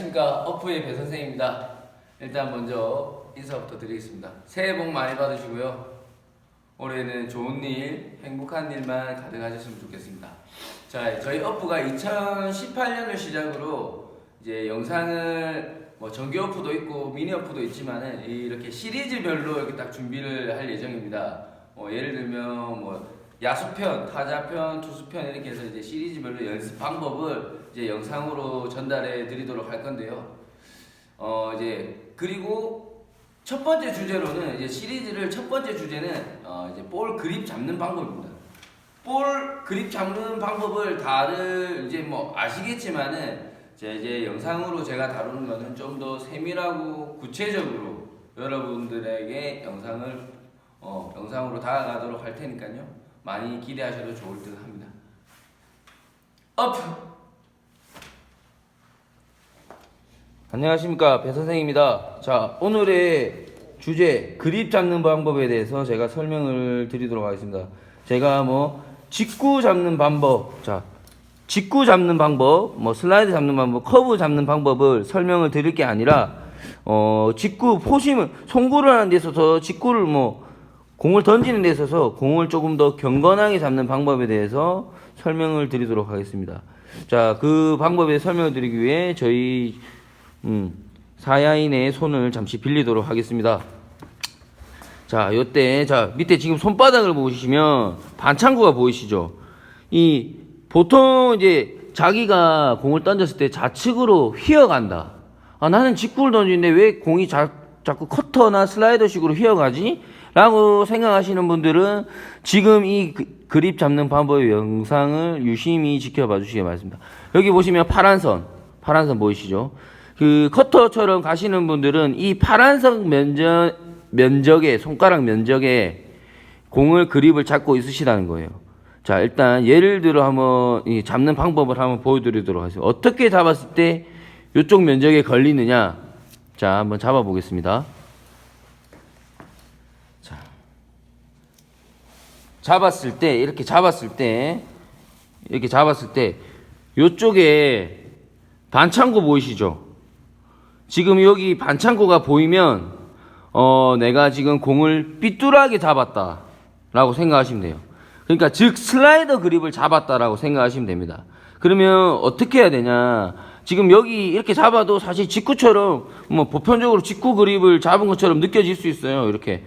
안녕하십니까 어프의 배 선생입니다. 일단 먼저 인사부터 드리겠습니다. 새해 복 많이 받으시고요. 올해는 좋은 일, 행복한 일만 가득하셨으면 좋겠습니다. 자, 저희 어프가 2018년을 시작으로 이제 영상을 뭐 정규 어프도 있고 미니 어프도 있지만은 이렇게 시리즈별로 이렇게 딱 준비를 할 예정입니다. 뭐 예를 들면 뭐 야수편, 타자편, 투수편 이렇게 해서 이제 시리즈별로 연습 방법을 이제 영상으로 전달해 드리도록 할 건데요. 어 이제 그리고 첫 번째 주제로는 이제 시리즈를 첫 번째 주제는 어 이제 볼 그립 잡는 방법입니다. 볼 그립 잡는 방법을 다들 이제 뭐 아시겠지만은 제 이제 영상으로 제가 다루는 거는 좀더 세밀하고 구체적으로 여러분들에게 영상을 어 영상으로 다가가도록 할 테니까요. 많이 기대하셔도 좋을 듯 합니다. 업! 안녕하십니까 배 선생입니다. 자 오늘의 주제 그립 잡는 방법에 대해서 제가 설명을 드리도록 하겠습니다. 제가 뭐 직구 잡는 방법, 자 직구 잡는 방법, 뭐 슬라이드 잡는 방법, 커브 잡는 방법을 설명을 드릴 게 아니라 어 직구 포심을 송구를 하는 데 있어서 직구를 뭐 공을 던지는 데 있어서 공을 조금 더 경건하게 잡는 방법에 대해서 설명을 드리도록 하겠습니다. 자, 그 방법에 설명을 드리기 위해 저희 음, 사야인의 손을 잠시 빌리도록 하겠습니다. 자, 요때 자, 밑에 지금 손바닥을 보시면 반창고가 보이시죠? 이 보통 이제 자기가 공을 던졌을 때 좌측으로 휘어간다. 아, 나는 직구를 던지는데 왜 공이 자, 자꾸 커터나 슬라이더식으로 휘어가지? 라고 생각하시는 분들은 지금 이 그, 그립 잡는 방법의 영상을 유심히 지켜봐 주시기 바랍니다. 여기 보시면 파란 선, 파란 선 보이시죠? 그 커터처럼 가시는 분들은 이 파란색 면적, 면적에, 손가락 면적에 공을 그립을 잡고 있으시다는 거예요. 자, 일단 예를 들어 한번 이 잡는 방법을 한번 보여드리도록 하겠습니다. 어떻게 잡았을 때 이쪽 면적에 걸리느냐? 자, 한번 잡아 보겠습니다. 잡았을 때 이렇게 잡았을 때 이렇게 잡았을 때 요쪽에 반창고 보이시죠? 지금 여기 반창고가 보이면 어 내가 지금 공을 삐뚤하게 잡았다 라고 생각하시면 돼요. 그러니까 즉 슬라이더 그립을 잡았다 라고 생각하시면 됩니다. 그러면 어떻게 해야 되냐? 지금 여기 이렇게 잡아도 사실 직구처럼 뭐 보편적으로 직구 그립을 잡은 것처럼 느껴질 수 있어요. 이렇게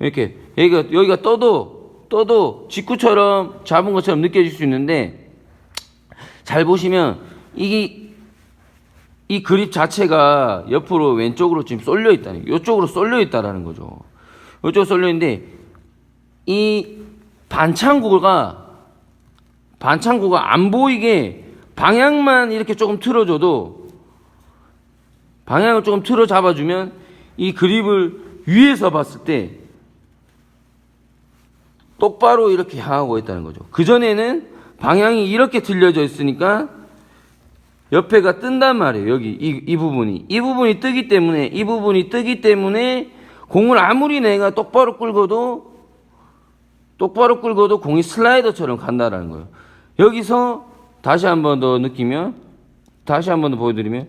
이렇게 여기가 여기가 떠도 떠도 직구처럼 잡은 것처럼 느껴질 수 있는데 잘 보시면 이게 이 그립 자체가 옆으로 왼쪽으로 지금 쏠려 있다는 이쪽으로 쏠려 있다라는 거죠. 이쪽으로 쏠려 있는데 이 반창고가 반창고가 안 보이게 방향만 이렇게 조금 틀어줘도 방향을 조금 틀어 잡아주면 이 그립을 위에서 봤을 때 똑바로 이렇게 향하고 있다는 거죠. 그 전에는 방향이 이렇게 틀려져 있으니까 옆에가 뜬단 말이에요. 여기 이, 이 부분이 이 부분이 뜨기 때문에 이 부분이 뜨기 때문에 공을 아무리 내가 똑바로 끌고도 똑바로 끌고도 공이 슬라이더처럼 간다라는 거예요. 여기서 다시 한 번 더 느끼면 다시 한 번 더 보여드리면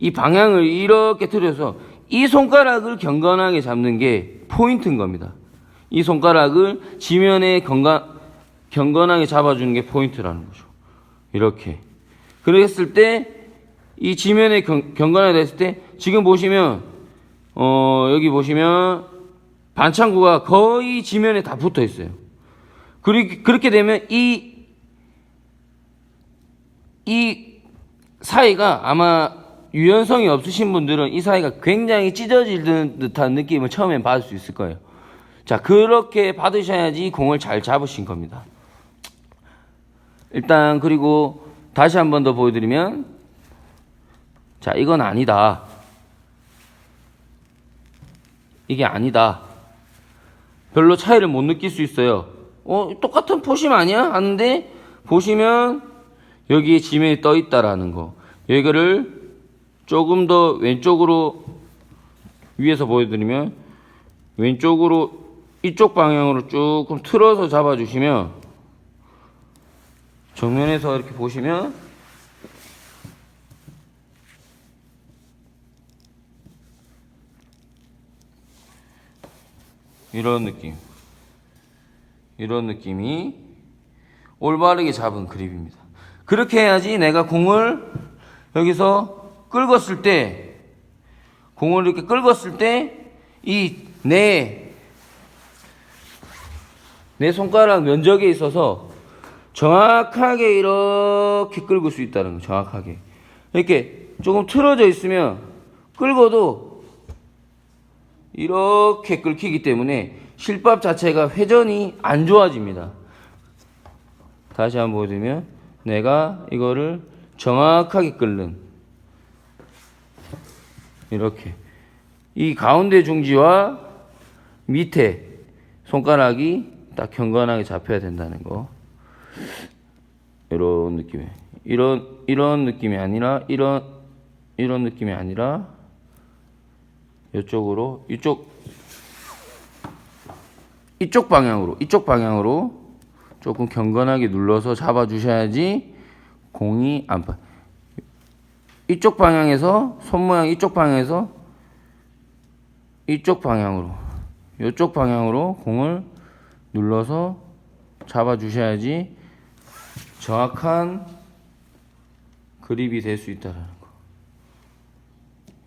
이 방향을 이렇게 틀어서 이 손가락을 경건하게 잡는 게 포인트인 겁니다. 이 손가락을 지면에 경건, 경건하게 잡아주는 게 포인트라는 거죠. 이렇게. 그랬을 때 이 지면에 경, 경건하게 됐을 때 지금 보시면 어 여기 보시면 반창고가 거의 지면에 다 붙어 있어요. 그렇게, 그렇게 되면 이 이 사이가 아마 유연성이 없으신 분들은 이 사이가 굉장히 찢어질 듯한 느낌을 처음엔 받을 수 있을 거예요. 자, 그렇게 받으셔야지 공을 잘 잡으신 겁니다. 일단, 그리고 다시 한 번 더 보여드리면, 자, 이건 아니다. 이게 아니다. 별로 차이를 못 느낄 수 있어요. 어, 똑같은 포심 아니야? 하는데, 보시면, 여기에 지면이 떠 있다라는 거. 여기를 조금 더 왼쪽으로 위에서 보여드리면 왼쪽으로 이쪽 방향으로 조금 틀어서 잡아주시면 정면에서 이렇게 보시면 이런 느낌. 이런 느낌이 올바르게 잡은 그립입니다. 그렇게 해야지 내가 공을 여기서 긁었을 때 공을 이렇게 긁었을 때 이내 내 손가락 면적에 있어서 정확하게 이렇게 끌고 수 있다는 거, 정확하게. 이렇게 조금 틀어져 있으면 끌고도 이렇게 끌히기 때문에 실밥 자체가 회전이 안 좋아집니다. 다시 한번 보여드리면 내가 이거를 정확하게 끓는 이렇게 이 가운데 중지와 밑에 손가락이 딱 경건하게 잡혀야 된다는 거 이런 느낌이 이런 이런 느낌이 아니라 이런 이런 느낌이 아니라 이쪽으로 이쪽 이쪽 방향으로 이쪽 방향으로 조금 경건하게 눌러서 잡아 주셔야지 공이 안 빠. 이쪽 방향에서 손 모양 이쪽 방향에서 이쪽 방향으로 이쪽 방향으로 공을 눌러서 잡아 주셔야지 정확한 그립이 될 수 있다는 거.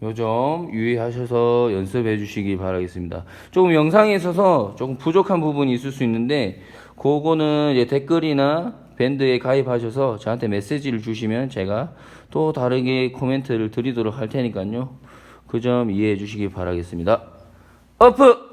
요점 유의하셔서 연습해 주시기 바라겠습니다. 조금 영상에 있어서 조금 부족한 부분이 있을 수 있는데 그거는 이제 댓글이나 밴드에 가입하셔서 저한테 메시지를 주시면 제가 또 다르게 코멘트를 드리도록 할 테니까요. 그 점 이해해 주시기 바라겠습니다. 어프!